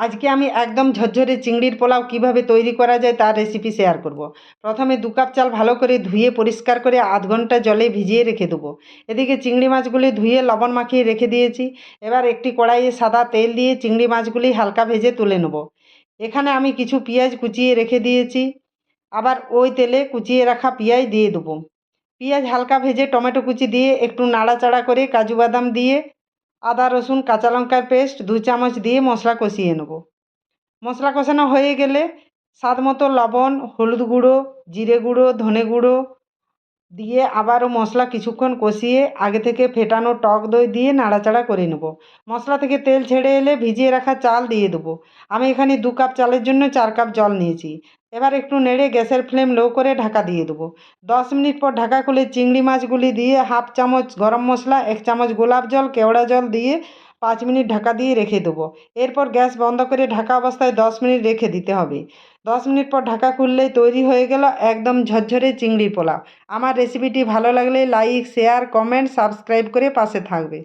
আজকে আমি একদম ঝরঝরে চিংড়ির পোলাও কীভাবে তৈরি করা যায় তার রেসিপি শেয়ার করব। প্রথমে দু কাপ চাল ভালো করে ধুয়ে পরিষ্কার করে আধ ঘণ্টা জলে ভিজিয়ে রেখে দেবো। এদিকে চিংড়ি মাছগুলি ধুয়ে লবণ মাখিয়ে রেখে দিয়েছি। এবার একটি কড়াইয়ে সাদা তেল দিয়ে চিংড়ি মাছগুলি হালকা ভেজে তুলে নেব। এখানে আমি কিছু পেঁয়াজ কুচিয়ে রেখে দিয়েছি। আবার ওই তেলে কুচিয়ে রাখা পেঁয়াজ দিয়ে দেবো। পেঁয়াজ হালকা ভেজে টমেটো কুচি দিয়ে একটু নাড়াচাড়া করে কাজু বাদাম দিয়ে আদা, রসুন, কাঁচা লঙ্কার পেস্ট দু চামচ দিয়ে মশলা কষিয়ে নেব। মশলা কষানো হয়ে গেলে স্বাদ মতো লবণ, হলুদ গুঁড়ো, জিরে গুঁড়ো, ধনে গুঁড়ো দিয়ে আবারও মশলা কিছুক্ষণ কষিয়ে আগে থেকে ফেটানো টক দই দিয়ে নাড়াচাড়া করে নেব। মশলা থেকে তেল ছেড়ে এলে ভিজিয়ে রাখা চাল দিয়ে দেবো। আমি এখানে দু কাপ চালের জন্য চার কাপ জল নিয়েছি। এবার একটু নেড়ে গ্যাসের ফ্লেম লো করে ঢাকা দিয়ে দেবো। দশ মিনিট পর ঢাকা খুলে চিংড়ি মাছগুলি দিয়ে হাফ চামচ গরম মশলা, এক চামচ গোলাপ জল, কেওড়া জল দিয়ে পাঁচ মিনিট ঢাকা দিয়ে রেখে দেবো। এরপর গ্যাস বন্ধ করে ঢাকা অবস্থায় দশ মিনিট রেখে দিতে হবে। দশ মিনিট পর ঢাকা খুললেই তৈরি হয়ে গেল একদম ঝরঝরে চিংড়ি পোলাও। আমার রেসিপিটি ভালো লাগলে লাইক, শেয়ার, কমেন্ট, সাবস্ক্রাইব করে পাশে থাকবে।